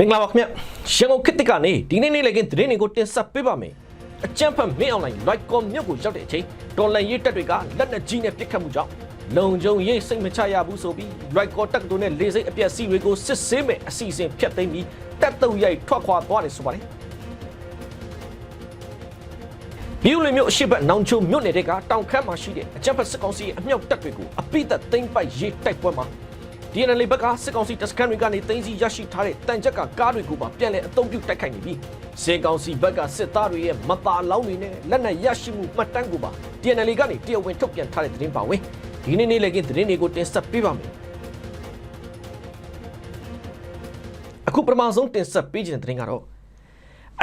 မင်္ဂလာပါခင်ဗျရန်ကုန်ခေတ်တစ်ကနေဒီနေ့နေ့လည်းကင်းသတင်းတွေကိုတင်ဆက်ပေးပါမယ်အကြံဖတ်မင်းအွန်လိုင်း like ကောမြို့ကိုရောက်တဲ့အချိန်ဒေါ်လာရေးတက်တွေကလက်နက်ကြီးနဲ့ပစ်ခတ်မှုကြောင့်လုံခြုံရေးစိတ်မချရဘူးဆိုပြီး like ကောတက်တို့နဲ့လေစိတ်အပြက်စီတွေကိုစစ်ဆေးမဲ့အစီအစဉ်ဖျက်သိမ်းပြီးတက်တုံရိုက်ထွက်ခွာသွားတယ်ဆိုပါတယ်ပြည်လူမျိုးအရှိတ်နောင်ချုံမြို့နယ်တွေကတောင်ခမ်းမှာရှိတဲ့အကြံဖတ်စစ်ကောင်စီရဲ့အမြောက်တပ်တွေကိုအပိသက်သိမ်းပိုက်ရေးတိုက်ပွဲမှာ DNL ဘက်ကစစ်ကောင်စီတပ်စခန်းတွေကနေတင်းစီရရှိထားတဲ့တန်ချက်ကကားတွေကိုပါပြန်လည်အသုံးပြုတိုက်ခိုက်နေပြီးစေကောင်စီဘက်ကစစ်သားတွေရဲ့မပါလောင်းတွေနဲ့လက်နက်ရရှိမှုမှတ်တမ်းကိုပါ DNL ကနေတရားဝင်ထုတ်ပြန်ထားတဲ့သတင်းပါဝင်ဒီနေ့နေ့လည်းကသတင်းတွေကိုတင်ဆက်ပေးပါမယ်အခုပထမဆုံးတင်ဆက်ပေးခြင်းတဲ့သတင်းကတော့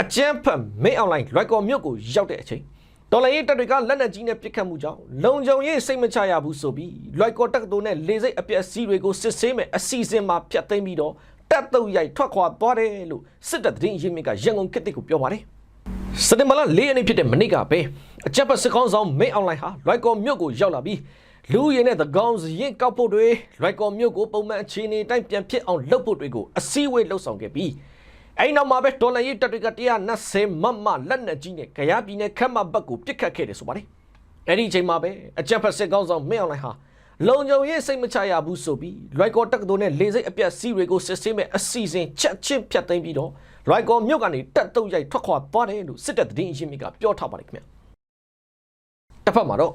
အကျန်းဖတ်မင်းအွန်လိုင်းလွိုက်ကော်မြို့ကိုရောက်တဲ့အချိန် ဒေါ်လာရေးတပ်တွေကလက်နက်ကြီးနဲ့ပစ်ခတ်မှုကြောင့်လုံခြုံရေးစိတ်မချရဘူးဆိုပြီးလွိုက်ကော်တက်ကတိုနဲ့လေစိတ်အပြက်စီးတွေကိုစစ်ဆေးမဲ့အစီအစဉ်မှာဖျက်သိမ်းပြီးတော့တပ်တုပ်ရိုက်ထွက်ခွာသွားတယ်လို့စစ်တပ်သတင်းရင်းမြစ်ကရန်ကုန်ခေတ်တစ်ကိုပြောပါတယ်စက်တင်ဘာလ၄ရက်နေ့ဖြစ်တဲ့မနေ့ကပဲအကြက်ပတ်စစ်ကောင်းဆောင်မင်းအွန်လိုင်းဟာလွိုက်ကော်မြို့ကိုရောက်လာပြီးလူရင်းနဲ့သကောင်းစရင်ကောက်ဖို့တွေလွိုက်ကော်မြို့ကိုပုံမှန်အခြေအနေတိုင်းပြန်ဖြစ်အောင်လုပ်ဖို့တွေကိုအစည်းအဝေးလှုပ်ဆောင်ခဲ့ပြီး အဲ့နောက်မှာပဲဒေါ်လာရေးတပ်တွေက120မမလက်နက်ကြီးနဲ့ကြရပြည်နယ်ခမ်းမဘက်ကိုပစ်ခတ်ခဲ့တယ်ဆိုပါတယ်အဲ့ဒီအချိန်မှာပဲအကြက်ဖက်စစ်ကောင်းဆောင်မင်းအွန်လိုင်းဟာလုံခြုံရေးစိတ်မချရဘူးဆိုပြီးလွိုက်ကော်တက္ကသိုလ်နဲ့လေစိတ်အပြတ်စီးတွေကိုစစ်ဆေးမဲ့အစီအစဉ်ချက်ချင်းဖြတ်သိမ်းပြီးတော့လွိုက်ကော်မြို့ကနေတက်တုတ်ရိုက်ထွက်ခွာသွားတယ်လို့စစ်တပ်သတင်းအရင်းမြစ်ကပြောထားပါတယ်ခင်ဗျတစ်ဖက်မှာတော့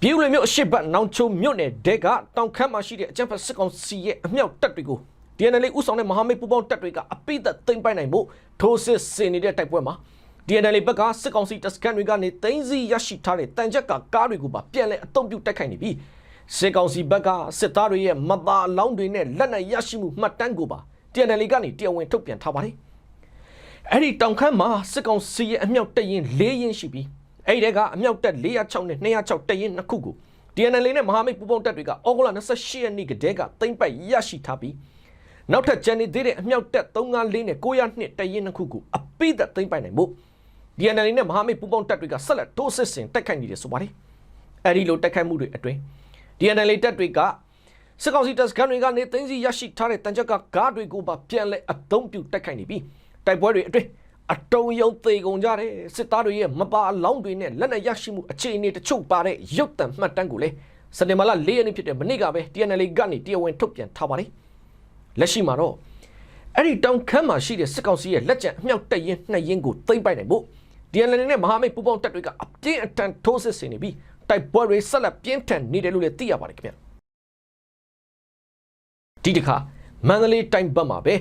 ပြည်ဦးလွေမြို့အရှိတ်ဘတ်နောင်ချုံမြို့နယ်ဒဲကတောင်ခမ်းမှာရှိတဲ့အကြံဖက်စစ်ကောင်စီရဲ့အမြောက်တပ်တွေကို DNL ဥဆောင်တဲ့မဟာမိတ်ပူးပေါင်းတပ်တွေကအပိသက်သိမ်းပိုက်နိုင်ဖို့ထိုးစစ်ဆင်နေတဲ့တိုက်ပွဲမှာ DNL ဘက်ကစစ်ကောင်စီတပ်စခန်းတွေကနေသိမ်းဆီးရရှိထားတဲ့တန်ချက်ကကားတွေကိုပါပြန်လည်အသုံးပြုတိုက်ခိုက်နေပြီးစစ်ကောင်စီဘက်ကစစ်သားတွေရဲ့မသားအလောင်းတွေနဲ့လက်နက်ရရှိမှုမှတ်တမ်းကိုပါ DNL ကနေတရားဝင်ထုတ်ပြန်ထားပါတယ်။အဲ့ဒီတောင်ခမ်းမှာစစ်ကောင်စီရဲ့အမြောက်တပ်ရင်၄ရင်ရှိပြီးအဲ့ဒီကအမြောက်တပ်406နဲ့206တပ်ရင်နှစ်ခုကို DNL နဲ့မဟာမိတ်ပူးပေါင်းတပ်တွေကဩဂုတ်လ28ရက်နေ့ကတည်းကသိမ်းပိုက်ရရှိထားပြီး နောက်ထပ်ကျန်နေသေးတဲ့အမြောက်တပ်354နဲ့902တပ်ရင်နှစ်ခုကိုအပိသက်သိမ်းပိုက်နိုင်ဖို့ DNL နဲ့မဟာမိတ်ပူးပေါင်းတပ်တွေကဆက်လက်တိုးစစ်ဆင်တိုက်ခိုက်နေတယ်ဆိုပါတယ်။အဲဒီလိုတိုက်ခိုက်မှုတွေအတွင်း DNL တပ်တွေကစစ်ကောင်စီတပ်စခန်းတွေကနေသိမ်းဆီးရရှိထားတဲ့တန်ချက်ကကားတွေကိုပါပြန်လဲအသုံးပြုတိုက်ခိုက်နေပြီးတိုက်ပွဲတွေအတွင်းအတုံးယုံသေးကုန်ကြတဲ့စစ်သားတွေရဲ့မပါအလောင်းတွေနဲ့လက်နက်ရရှိမှုအခြေအနေတချို့ပါတဲ့ရုပ်တံမှတ်တမ်းကိုလည်းစနေမလာ၄ရက်နေ့ဖြစ်တဲ့မနေ့ကပဲ DNL ကနေတရားဝင်ထုတ်ပြန်ထားပါတယ်။ လက်ရှိမှာတော့အဲ့ဒီတောင်ခမ်းမှာရှိတဲ့စစ်ကောင်စီရဲ့လက်ကျန်အမြောက်တပ်ရင်နှစ်ရင်ကိုသိမ်းပိုက်နိုင်ဖို့ DNL နဲ့မဟာမိတ်ပူးပေါင်းတပ်တွေကအပြင်းအထန်ထိုးစစ်ဆင်နေပြီးတိုက်ပွဲတွေဆက်လက်ပြင်းထန်နေတယ်လို့လည်းသိရပါတယ်ခင်ဗျာဒီတစ်ခါမန္တလေးတိုင်းဘက်မှာပဲ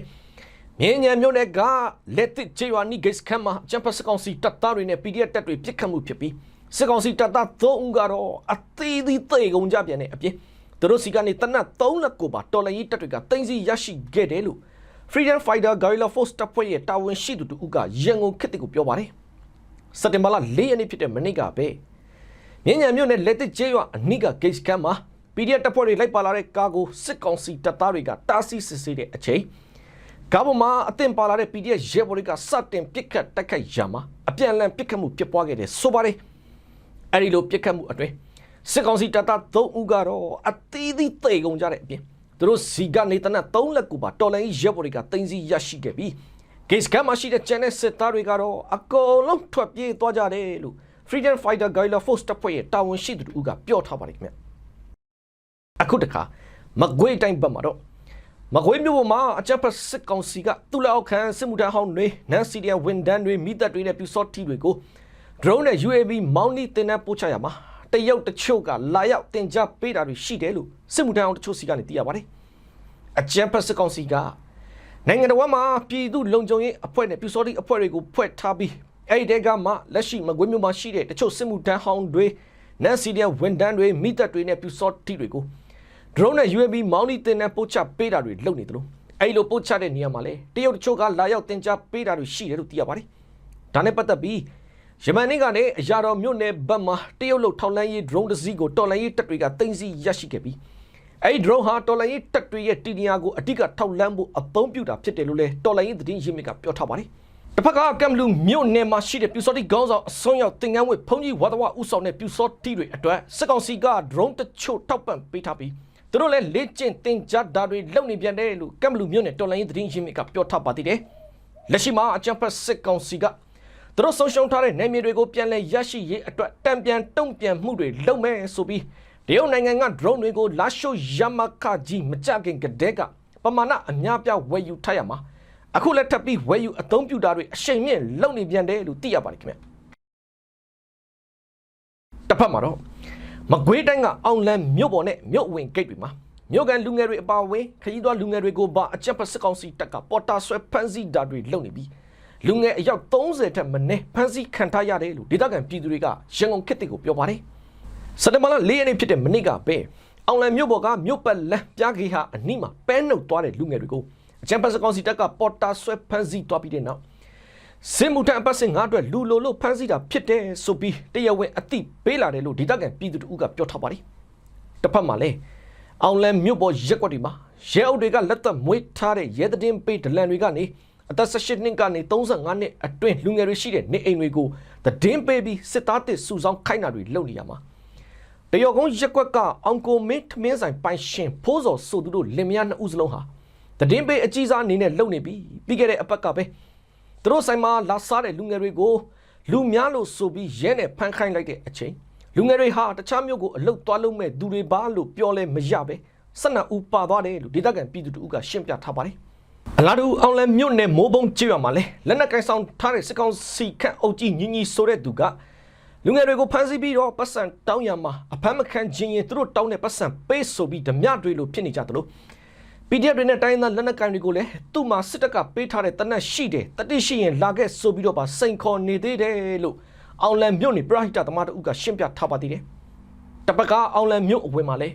မြင်းညံမြို့နယ်ကလက်တစ်ချေဝါနီဂိတ်စခန်းမှာချမ်ပစကောင်စီတပ်သားတွေနဲ့ PDF တပ်တွေပြစ်ခတ်မှုဖြစ်ပြီးစစ်ကောင်စီတပ်သား3ဦးကတော့အသေးသေးသေကုန်ကြပြန်တဲ့အပြင်သူ တို့စီကနေတနတ်3လက်ကိုပါတော်လည်ရေးတပ်တွေကတင်စီရရှိခဲ့တယ်လို့ Freedom Fighter Guerrilla Force တပ်ဖွဲ့ရဲ့တာဝန်ရှိသူတူကရန်ကုန်ခေတ်တစ်ကိုပြောပါတယ်စက်တင်ဘာလ4ရက်နေ့ဖြစ်တဲ့မနေ့ကပဲမြင်းညံမြို့နယ်လက်တစ်ကျေးရွာအနိကဂိတ်စခန်းမှာ PDF တပ်ဖွဲ့တွေလိုက်ပါလာတဲ့ကားကိုစစ်ကောင်စီတပ်သားတွေကတားဆီးစစ်ဆေးတဲ့အချိန်ကားပေါ်မှာအသင်ပါလာတဲ့ PDF ရဲဘော်တွေကစတင်ပစ်ခတ်တိုက်ခိုက်ရမှာအပြန်အလှန်ပစ်ခတ်မှုဖြစ်ပွားခဲ့တယ်ဆိုပါတယ်အဲ့ဒီလိုပစ်ခတ်မှုအတွင်း စစ်ကောင်စီတပ်သား3ဦးကတော့အသီးသီးသေကုန်ကြတဲ့အပြင်သူတို့စီကနေတနက်3လက်ကိုပါတော်လိုင်းရဲဘော်တွေကတင်စီရရှိခဲ့ပြီးဂိတ်စခန်းမှာရှိတဲ့ကျန်တဲ့စစ်သားတွေကတော့အကုန်လုံးထွက်ပြေးသွားကြတယ်လို့ Freedom Fighter Guerrilla Force တပ်ဖွဲ့ရဲ့တာဝန်ရှိသူတို့ကပြောထားပါတယ်ခင်ဗျအခုတခါမကွေးတိုင်းဘက်မှာတော့မကွေးမြို့ပေါ်မှာအကြပ်ဖက်စစ်ကောင်စီကသူ့လက်အောက်ခံစစ်မှုထမ်းဟောင်းတွေနန်စီဒီယဝန်ဒန်တွေမိသက်တွေနဲ့ပြူစော့တီတွေကို drone နဲ့ UAV မောင်းနီတင်တဲ့ပို့ချရမှာ တရုတ်တချို့ကလာရောက်တင် जा ပေးတာတွေရှိတယ်လို့စစ်မှုထမ်းဟောင်းတချို့စီကနေသိရပါတယ်အကြပ်ဖက်စစ်ကောင်စီကနိုင်ငံတော်မှာပြည်သူလုံခြုံရေးအဖွဲ့နဲ့ပြူစောတိအဖွဲ့တွေကိုဖွဲ့ထားပြီးအဲ့ဒီတဲကမှလက်ရှိမကွေးမြို့မှာရှိတဲ့တချို့စစ်မှုထမ်းဟောင်းတွေနန်စီဒီယဝန်ဒန်တွေမိသက်တွေနဲ့ပြူစောတိတွေကို drone နဲ့ UAV မောင်းနီတင်တဲ့ပို့ချပေးတာတွေလုပ်နေတယ်လို့အဲ့လိုပို့ချတဲ့နေရာမှာလဲတရုတ်တချို့ကလာရောက်တင် जा ပေးတာတွေရှိတယ်လို့သိရပါတယ်ဒါနဲ့ပတ်သက်ပြီး ယမန်နေ့ကလည်းအရာတော်မြို့နယ်ဘက်မှာတရုတ်လုထောက်လန်းရေး drone တစ်စီးကိုတော်လန်ရေးတပ်တွေကတင်စီရရှိခဲ့ပြီးအဲ့ဒီ drone ဟာတော်လန်ရေးတပ်တွေရဲ့တီနီယာကိုအဓိကထောက်လန်းဖို့အသုံးပြုတာဖြစ်တယ်လို့လဲတော်လန်ရေးသတင်းရင်းမြစ်ကပြောထားပါတယ်တစ်ဖက်ကကမ်လူမြို့နယ်မှာရှိတဲ့ပြူစောတိခေါင်းဆောင်အစွန်းရောက်တင်ငန်းဝေဖုန်ကြီးဝါသဝဥဆောင်တဲ့ပြူစောတိတွေအတွက်စစ်ကောင်စီက drone တချို့ထောက်ပံ့ပေးထားပြီးသူတို့လည်းလေ့ကျင့်သင်ကြားတာတွေလုပ်နေပြန်တယ်လို့ကမ်ဘလူမြို့နယ်တော်လိုင်းရေးသတင်းရင်းမြစ်ကပြောထားပါသေးတယ်လက်ရှိမှာအကြံဖက်စစ်ကောင်စီက သူတို့ဆုံးရှုံးထားတဲ့နယ်မြေတွေကိုပြန်လည်ရရှိရေးအတွက်တံပြန်တုံ့ပြန်မှုတွေလုပ်မယ်ဆိုပြီးတရုတ်နိုင်ငံက drone တွေကိုလာရှိုရမခကြီးမကြခင်ကတည်းကပမာဏအများပြားဝယ်ယူထားရမှာအခုလည်းထပ်ပြီးဝယ်ယူအသုံးပြုတာတွေအရှိန်မြင့်လုပ်နေပြန်တယ်လို့သိရပါတယ်ခင်ဗျတစ်ဖက်မှာတော့မကွေးတိုင်းကအောင်လန်မြို့ပေါ်နဲ့မြို့ဝင်ဂိတ်တွေမှာမြို့ကန်လူငယ်တွေအပါအဝင်ခရီးသွားလူငယ်တွေကိုပါအကြက်ဖက်စစ်ကောင်စီတပ်ကပေါ်တာဆွဲဖမ်းဆီးတာတွေလုပ်နေပြီး လူငယ်အယောက်30ထက်မနည်းဖမ်းဆီးခံထားရတယ်လို့ဒေသခံပြည်သူတွေကရန်ကုန်ခေတ်တစ်ကိုပြောပါတယ်စက်တဘာလ၄ရက်နေ့ဖြစ်တဲ့မနေ့ကပဲအောင်လန်မြို့ပေါ်ကမြို့ပတ်လမ်းပြားကြီးဟာအနီးမှာပဲနှုတ်သွားတဲ့လူငယ်တွေကိုအကြက်ဖက်စစ်ကောင်စီတပ်ကပေါ်တာဆွဲဖမ်းဆီးသွားပြီးတဲ့နောက်စင်မှုထံအပတ်စဉ်ငါအတွက်လူလိုလို့ဖမ်းဆီးတာဖြစ်တယ်ဆိုပြီးတရားဝင်အသိပေးလာတယ်လို့ဒေသခံပြည်သူတို့ကပြောထားပါတယ်။တစ်ဖက်မှာလည်းအောင်လန်မြို့ပေါ်ရက်ကွက်တွေမှာရဲအုပ်တွေကလက်သက်မွေးထားတဲ့ရဲသတင်းပေးဒလန်တွေကနေ အသက်18နှစ်ကနေ35နှစ်အတွင်းလူငယ်တွေရှိတဲ့နေအိမ်တွေကိုသတင်းပေးပြီးစစ်သားတစ်စုဆောင်ခိုင်းတာတွေလုပ်နေရမှာတရော်ကုန်းရက်ကွက်ကအောင်ကိုမင်းထမင်းဆိုင်ပိုင်ရှင်ဖိုးစော်ဆိုသူတို့လင်မယားနှစ်ဦးစလုံးဟာသတင်းပေးအကြီးစားအနေနဲ့လုပ်နေပြီးပြီးခဲ့တဲ့အပတ်ကပဲသူတို့ဆိုင်မှာလာစားတဲ့လူငယ်တွေကိုလူများလို့ဆိုပြီးရဲနဲ့ဖမ်းခိုင်းလိုက်တဲ့အချိန်လူငယ်တွေဟာတခြားမျိုးကိုအလုတ်သွားလုံးမဲ့သူတွေပါလို့ပြောလဲမရပဲ၁၂ဦးပါသွားတယ်လို့ဒေသခံပြည်သူတို့ကရှင်းပြထားပါတယ် အလားတူအောင်လဲမြို့နယ်မိုးပုံကျွော်မှာလဲလက်နက်ကင်ဆောင်ထားတဲ့စစ်ကောင်စီခန့်အုပ်ကြီးညီညီဆိုတဲ့သူကလူငယ်တွေကိုဖမ်းဆီးပြီးတော့ပတ်စံတောင်းရမှာအဖမ်းမခံခြင်းရင်သူတို့တောင်းတဲ့ပတ်စံပေးဆိုပြီးဓမြတွေလို့ဖြစ်နေကြသလို PDF တွေနဲ့တိုင်းသားလက်နက်ကိုင်တွေကိုလည်းသူ့မှာစစ်တပ်ကပေးထားတဲ့တနက်ရှိတယ်တတိရှိရင်လာခဲ့ဆိုပြီးတော့ပါစိန်ခေါ်နေသေးတယ်လို့အောင်လန်မြို့နေပရဟိတသမားတို့ကရှင်းပြထားပါသေးတယ်တပတ်ကအောင်လန်မြို့အဝင်မှာလဲ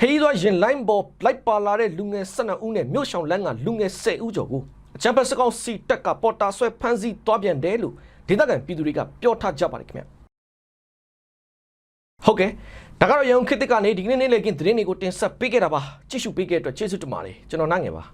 ခရီးသွားရင်လိုင်းပေါ်လိုက်ပါလာတဲ့လူငယ်12ဦးနဲ့မြို့ရှောင်းလန်းကလူငယ်10ဦးကျော်ကိုအချမ်းဖက်စကောက်စီတက်ကပေါ်တာဆွဲဖမ်းဆီးသွားပြန်တယ်လို့ဒေသခံပြည်သူတွေကပြောထားကြပါတယ်ခင်ဗျဟုတ်ကဲ့ဒါကတော့ရန်ကုန်ခေတ်သစ်ကနေဒီကနေ့နေ့လည်ကင်းသတင်းတွေကိုတင်ဆက်ပေးခဲ့တာပါကြည့်ရှုပေးခဲ့တဲ့အတွက်ကျေးဇူးတင်ပါတယ်ကျွန်တော်နိုင်ငယ်ပါ